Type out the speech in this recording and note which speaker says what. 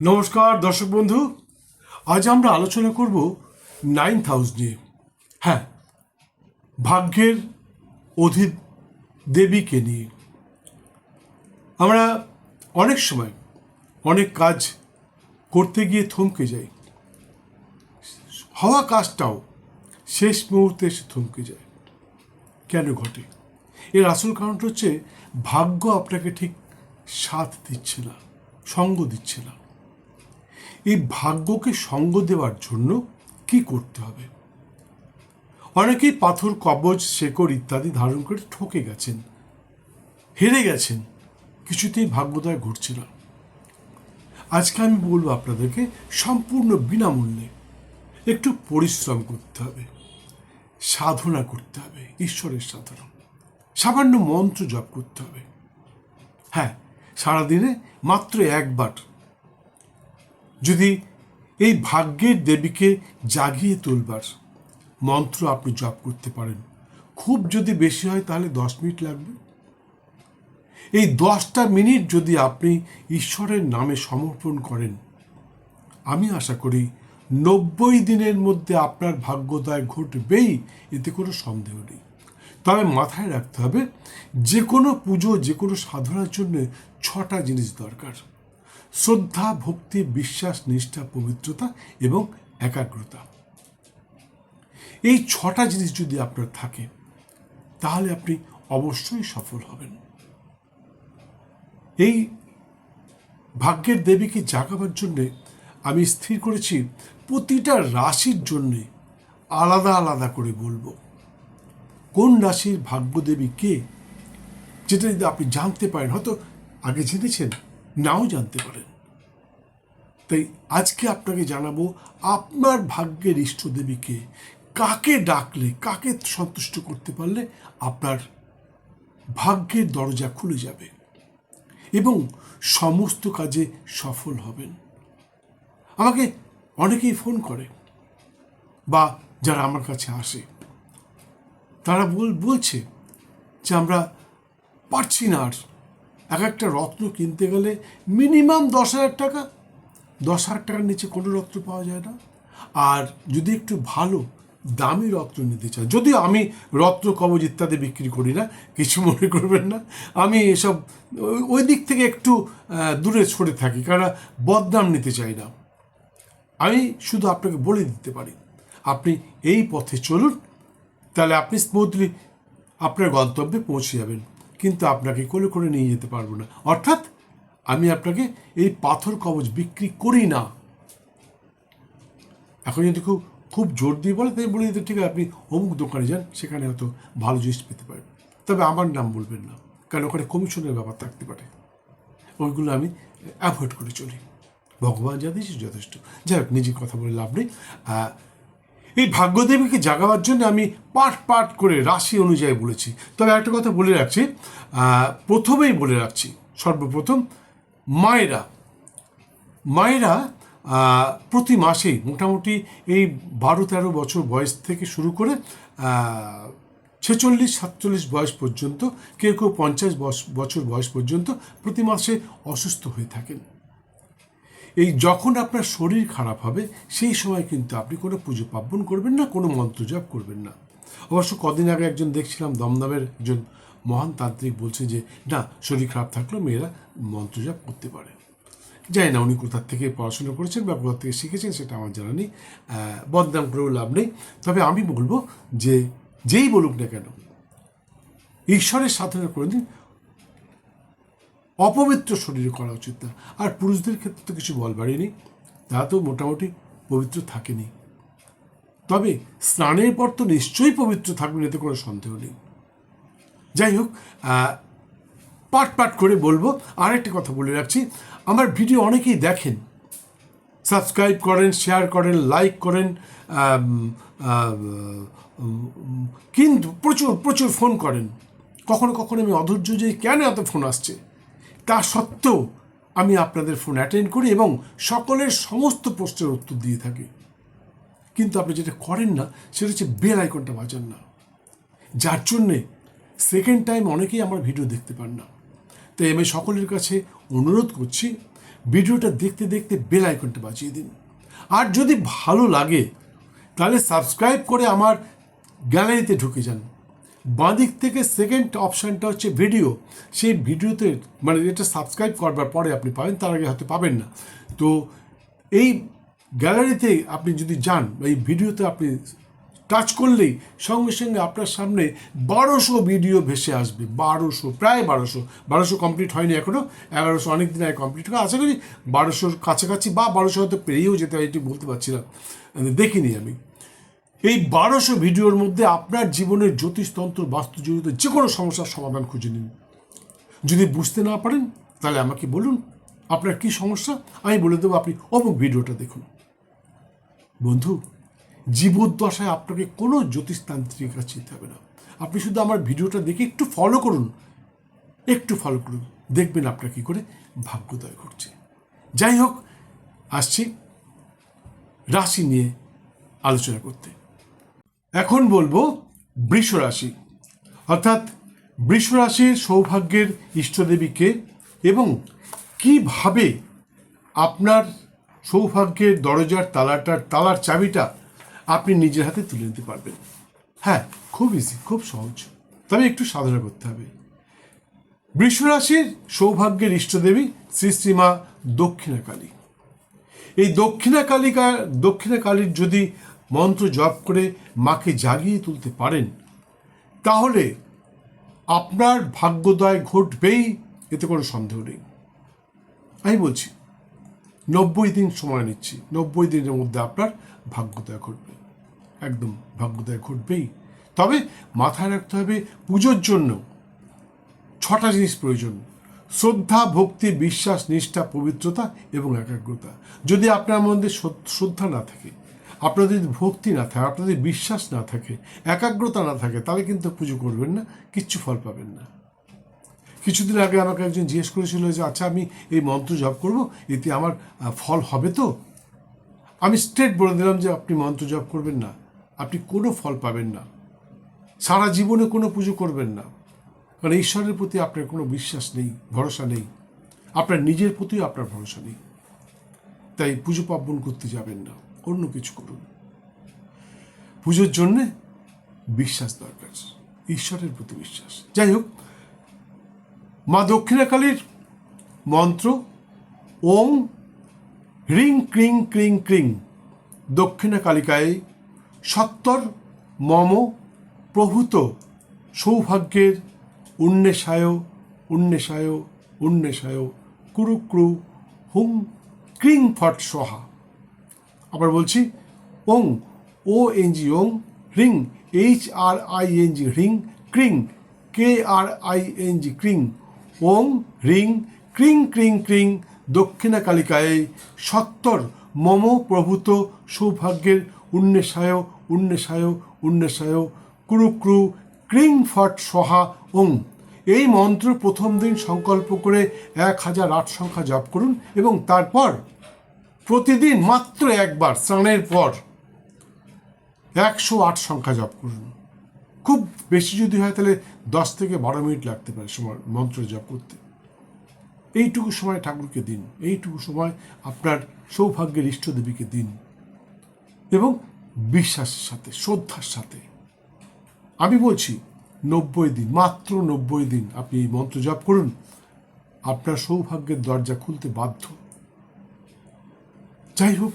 Speaker 1: নমস্কার, দর্শক বন্ধু। আজ আমরা আলোচনা করব নাইন্থ হাউস নিয়ে। হ্যাঁ ভাগ্যের অধি দেবীকে নিয়ে। আমরা অনেক সময় অনেক কাজ করতে গিয়ে থমকে যাই। হওয়া কাজটাও শেষ মুহূর্তে এসে থমকে যায়। কেন ঘটে? এর আসল কারণটা হচ্ছে ভাগ্য আপনাকে ঠিক সাথ দিচ্ছে না, সঙ্গ দিচ্ছে না। এই ভাগ্যকে সঙ্গ দেওয়ার জন্য কি করতে হবে? অনেকেই পাথর কবচ শেকড় ইত্যাদি ধারণ করে ঠকে গেছেন, হেরে গেছেন, কিছুতেই ভাগ্যোদয় ঘটছে না। আজকে আমি বলব আপনাদেরকে সম্পূর্ণ বিনামূল্যে একটু পরিশ্রম করতে হবে, সাধনা করতে হবে, ঈশ্বরের সাধনা। সামান্য মন্ত্র জপ করতে হবে। হ্যাঁ সারাদিনে মাত্র একবার যদি এই ভাগ্যের দেবীকে জাগিয়ে তুলবার মন্ত্র আপনি জপ করতে পারেন। খুব যদি বেশি হয় তাহলে দশ মিনিট লাগবে। এই দশটা মিনিট যদি আপনি ঈশ্বরের নামে সমর্পণ করেন, আমি আশা করি নব্বই দিনের মধ্যে আপনার ভাগ্যোদয় ঘটবেই, এতে কোনো সন্দেহ নেই। তবে মাথায় রাখতে হবে, যে কোনো পুজো, যে কোনো সাধনার জন্য ছটা জিনিস দরকার। শ্রদ্ধা, ভক্তি, বিশ্বাস, নিষ্ঠা, পবিত্রতা এবং একাগ্রতা। এই ছটা জিনিস যদি আপনার থাকে, তাহলে আপনি অবশ্যই সফল হবেন। এই ভাগ্যের দেবীকে জাগাবার জন্যে আমি স্থির করেছি, প্রতিটা রাশির জন্যে আলাদা আলাদা করে বলব। কোন রাশির ভাগ্যদেবী কে, যেটা যদি আপনি জানতে পারেন, হয়তো আগে জেনেছেন নাও জানতে পারেন। তাই আজকে আপনাকে জানাব আপনার ভাগ্যের ইষ্টদেবীকে কাকে ডাকলে, কাকে সন্তুষ্ট করতে পারলে আপনার ভাগ্যের দরজা খুলে যাবে এবং সমস্ত কাজে সফল হবেন। আমাকে অনেকেই ফোন করে বা যারা আমার কাছে আসে, তারা বল, বলছে যে আমরা পারছি না আর এক একটা রত্ন কিনতে গেলে মিনিমাম দশ হাজার টাকা। দশ হাজার টাকার নিচে কোনো রত্ন পাওয়া যায় না। আর যদি একটু ভালো, দামি রত্ন নিতে চাই যদিও আমি রত্ন কবজ ইত্যাদি বিক্রি করি না, কিছু মনে করবেন না। আমি এসব ওই- দিক থেকে একটু দূরে সরে থাকি কারণ বদনাম নিতে চাই না। আমি শুধু আপনাকে বলে দিতে পারি, আপনি এই পথে চলুন, তাহলে আপনি স্মুথলি আপনার গন্তব্যে পৌঁছে যাবেন। কিন্তু আপনাকে কোলে করে নিয়ে যেতে পারব না। অর্থাৎ আমি আপনাকে এই পাথর কবচ বিক্রি করি না। এখন যদি খুব খুব জোর দিয়ে বলে, তাই বলে দিতে ঠিক আছে, আপনি অমুক দোকানে যান, সেখানে হয়তো ভালো জিনিস পেতে পারেন। তবে আমার নাম বলবেন না, কারণ ওখানে কমিশনের ব্যাপার থাকতে পারে। ওইগুলো আমি অ্যাভয়েড করে চলি। ভগবান যা দিয়েছে যথেষ্ট। যাই হোক, নিজের কথা বলে লাভ নেই। এই ভাগ্যদেবীকে জাগাবার জন্য আমি পাট পাট করে রাশি অনুযায়ী বলেছি। তবে একটা কথা বলে রাখছি প্রথমেই বলে রাখছি, সর্বপ্রথম মায়েরা মায়েরা প্রতি মাসেই মোটামুটি এই বারো তেরো বছর বয়স থেকে শুরু করে ছেচল্লিশ, সাতচল্লিশ বয়স পর্যন্ত, কেউ কেউ পঞ্চাশ বছর বয়স পর্যন্ত প্রতি মাসে অসুস্থ হয়ে থাকেন। এই যখন আপনার শরীর খারাপ হবে, সেই সময় কিন্তু আপনি কোনো পুজো পার্বণ করবেন না, কোনো মন্ত্র জপ করবেন না। অবশ্য কদিন আগে একজন দেখছিলাম, দমদমের একজন মহান তান্ত্রিক বলছে যে, না, শরীর খারাপ থাকলেও মেয়েরা মন্ত্র জপ করতে পারে। জানি না উনি কোথার থেকে পড়াশোনা করেছেন বা কোথা থেকে শিখেছেন, সেটা আমার জানা নেই। বদনাম করেও লাভ নেই। তবে আমি বলব যে, যেই বলুক না কেন, ঈশ্বরের সাধনা করে দিন। অপবিত্র শরীরে করা উচিত না। আর পুরুষদের ক্ষেত্রে তো কিছু বলবারই নেই। তারা তো মোটামুটি পবিত্র থাকেনি। তবে স্নানের পর তো নিশ্চয়ই পবিত্র থাকবেন, এতে কোনো সন্দেহ নেই। যাই হোক পাট পাট করে বলব। আর আরেকটা কথা বলে রাখছি। আমার ভিডিও অনেকেই দেখেন। সাবস্ক্রাইব করেন, শেয়ার করেন, লাইক করেন কিন্তু প্রচুর প্রচুর ফোন করেন। কখনো কখনো আমি অধৈর্য যে কেন এত ফোন আসছে? তা সত্ত্বেও আমি আপনাদের ফোন অ্যাটেন্ড করি এবং সকলের সমস্ত প্রশ্নের উত্তর দিয়ে থাকি। কিন্তু আপনি যেটা করেন না, সেটা হচ্ছে বেল আইকনটা বাজান না। যার জন্যে সেকেন্ড টাইম অনেকেই আমার ভিডিও দেখতে পান না। তাই আমি সকলের কাছে অনুরোধ করছি ভিডিওটা দেখতে দেখতে বেল আইকনটা বাজিয়ে দিন। আর যদি ভালো লাগে, তাহলে সাবস্ক্রাইব করে আমার গ্যালারিতে ঢুকে যান। বাঁদিক থেকে সেকেন্ড অপশানটা হচ্ছে ভিডিও সেই ভিডিওতে মানে এটা সাবস্ক্রাইব করবার পরে আপনি পাবেন, তার আগে হয়তো পাবেন না। তো এই গ্যালারিতে আপনি যদি যান, এই ভিডিওতে আপনি টাচ করলেই সঙ্গে সঙ্গে আপনার সামনে বারোশো ভিডিও ভেসে আসবে। বারোশো, প্রায় বারোশো। বারোশো কমপ্লিট হয়নি এখনও এগারোশো অনেক দিন আগে কমপ্লিট করে আশা করি বারোশোর কাছাকাছি বা বারোশো হয়তো পেরিয়েও যেতে হয় এটি বলতে পারছি না। দেখিনি আমি। এই বারোশো ভিডিওর মধ্যে আপনার জীবনের জ্যোতিষতন্ত্র বাস্তুজনিত যে কোনো সমস্যার সমাধান খুঁজে নিন। যদি বুঝতে না পারেন, তাহলে আমাকে বলুন, আপনার কি সমস্যা? আমি বলে দেবো, আপনি অমুক ভিডিওটা দেখুন। বন্ধু, জীবদ্দশায় আপনাকে কোনো জ্যোতিষতান্ত্রিক কাছে যেতে হবে না। আপনি শুধু আমার ভিডিওটা দেখে একটু ফলো করুন। একটু ফলো করুন। দেখবেন আপনার কী করে ভাগ্যোদয় ঘটছে। যাই হোক, আসছি রাশি নিয়ে আলোচনা করতে। এখন বলব বৃষ রাশি। অর্থাৎ বৃষ রাশির সৌভাগ্যের ইষ্টদেবীকে এবং কীভাবে আপনার সৌভাগ্যের দরজার তালাটার তালার চাবিটা আপনি নিজের হাতে তুলে নিতে পারবেন। হ্যাঁ খুব ইজি খুব সহজ। তবে একটু সাধনা করতে হবে। বৃষ রাশির সৌভাগ্যের ইষ্টদেবী শ্রী শ্রীমা দক্ষিণা কালী এই দক্ষিণা কালিকা দক্ষিণা কালীর যদি মন্ত্র জপ করে মাকে জাগিয়ে তুলতে পারেন। তাহলে আপনার ভাগ্যোদয় ঘটবেই, এতে কোনো সন্দেহ নেই। আমি বলছি, নব্বই দিন সময় নিচ্ছি, নব্বই দিনের মধ্যে আপনার ভাগ্যোদয় ঘটবে। একদম ভাগ্যোদয় ঘটবেই। তবে মাথায় রাখতে হবে, পুজোর জন্য ছটা জিনিস প্রয়োজন। শ্রদ্ধা, ভক্তি, বিশ্বাস, নিষ্ঠা, পবিত্রতা এবং একাগ্রতা। যদি আপনার মধ্যে শ্রদ্ধা না থাকে আপনার যদি ভক্তি না থাকে, আপনাদের বিশ্বাস না থাকে, একাগ্রতা না থাকে, তাহলে কিন্তু পুজো করবেন না, কিচ্ছু ফল পাবেন না। কিছুদিন আগে আমাকে একজন জিজ্ঞেস করেছিল যে আচ্ছা আমি এই মন্ত্র জপ করব, এতে আমার ফল হবে তো? আমি স্ট্রেট বলে দিলাম যে, আপনি মন্ত্র জপ করবেন না, আপনি কোনো ফল পাবেন না। সারা জীবনে কোনো পুজো করবেন না। কারণ ঈশ্বরের প্রতি আপনার কোনো বিশ্বাস নেই, ভরসা নেই। আপনার নিজের প্রতিও আপনার ভরসা নেই। তাই পুজো পার্বণ করতে যাবেন না। অন্য কিছু করুন। পুজোর জন্যে বিশ্বাস দরকার, ঈশ্বরের প্রতি বিশ্বাস। যাই হোক, মা দক্ষিণাকালীর মন্ত্র ওং হ্রিং ক্রিং ক্রিং ক্রিং দক্ষিণা কালিকায় সত্তর মম প্রভূত সৌভাগ্যের উন্নেশায় উন্নেশায় উন্নেশায় কুরুক্রু হুম ক্রিং ফট সহা। আবার বলছি, ওং ও এন জি ওং, ring H R I N G হ্রিং ক্রিং কে আর আই এন জি ক্রিং, ওং, রিং, ক্রিং ক্রিং ক্রিং, দক্ষিণা কালিকায় সত্তর মম প্রভূত সৌভাগ্যের উন্নেশায় উন্নেশায় উন্নেশায় কুরুক্রু ক্রিং, ফট, সহা, ওং। এই মন্ত্র প্রথম দিন সংকল্প করে এক হাজার আট সংখ্যা জপ করুন এবং তারপর প্রতিদিন মাত্র একবার স্নানের পর একশো আট সংখ্যা জপ করুন। খুব বেশি যদি হয় তাহলে দশ থেকে বারো মিনিট লাগতে পারে সময়, মন্ত্র জপ করতে। এইটুকু সময় ঠাকুরকে দিন। এইটুকু সময় আপনার সৌভাগ্যের ইষ্টদেবীকে দিন। এবং বিশ্বাসের সাথে, শ্রদ্ধার সাথে। আমি বলছি, নব্বই দিন, মাত্র নব্বই দিন আপনি এই মন্ত্র জপ করুন। আপনার সৌভাগ্যের দরজা খুলতে বাধ্য। যাই হোক